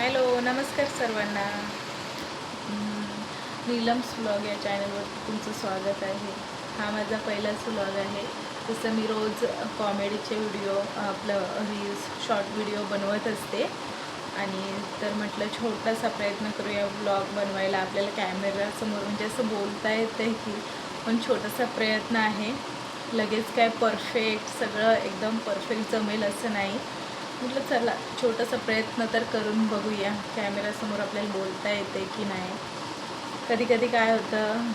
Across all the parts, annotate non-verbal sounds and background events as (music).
Hello नमस्कार सर्वांना. Neelam's vlog या चॅनलवर तुमचं स्वागत आहे. हा माझा पहिलाच व्लॉग आहे. जसं मी रोज कॉमेडीचे व्हिडिओ आपलं रील्स शॉर्ट व्हिडिओ बनवत असते. आणि तर म्हटलं छोटासा प्रयत्न करूया व्लॉग बनवायला. आपल्याला कॅमेरासमोर म्हणजे असं बोलता येतं की पण छोटासा प्रयत्न आहे. लगेच काय परफेक्ट सगळं एकदम परफेक्ट जमेल असं नाही. म्हटलं चला छोटासा प्रयत्न तर करून बघूया. कॅमेरासमोर आपल्याला बोलता येते की नाही? कधी कधी काय होतं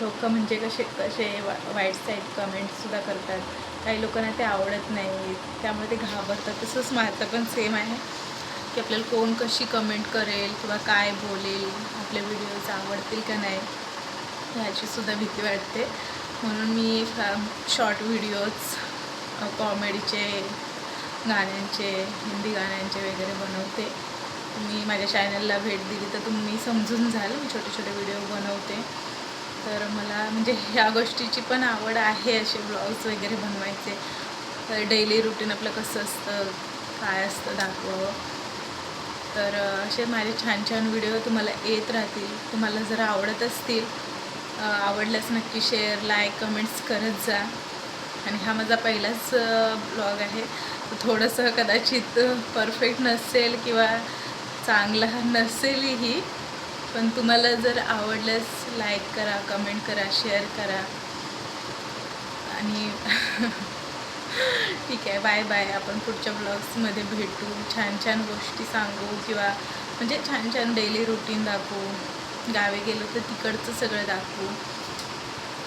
लोक म्हणजे कसे कसे वा वाईट साईड कमेंट्ससुद्धा करतात. काही लोकांना ते आवडत नाही त्यामुळे ते घाबरतात. तसंच माझं पण सेम आहे की आपल्याला कोण कशी कमेंट करेल किंवा काय बोलेल आपले व्हिडिओज आवडतील का नाही ह्याचीसुद्धा भीती वाटते. म्हणून मी शॉर्ट व्हिडिओज कॉमेडीचे गाण्यांचे हिंदी गाण्यांचे वगैरे बनवते. तुम्ही माझ्या चॅनलला भेट दिली तर तुम्ही समजून जाल. मी छोटे छोटे व्हिडिओ बनवते. तर मला म्हणजे ह्या गोष्टीची पण आवड आहे असे ब्लॉग्स वगैरे बनवायचे. तर डेली रुटीन आपलं कसं असतं काय असतं दाखवावं. तर असे माझे छान छान व्हिडिओ तुम्हाला येत राहतील. तुम्हाला जर आवडत असतील आवडल्यास नक्की शेअर लाईक कमेंट्स करत जा. आणि हा माझा पहिलाच ब्लॉग आहे. थोडंसं कदाचित परफेक्ट नसेल किंवा चांगला नसेलही पण तुम्हाला जर आवडल्यास लाईक करा कमेंट करा शेअर करा. आणि (laughs) ठीक आहे बाय बाय आपण पुढच्या ब्लॉग्समध्ये भेटू. छान छान गोष्टी सांगू किंवा म्हणजे छान छान डेली रुटीन दाखवू. गावी गेलो तर तिकडचं सगळं दाखवू.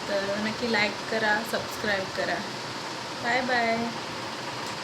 तर नक्की लाईक करा सबस्क्राईब करा. Bye bye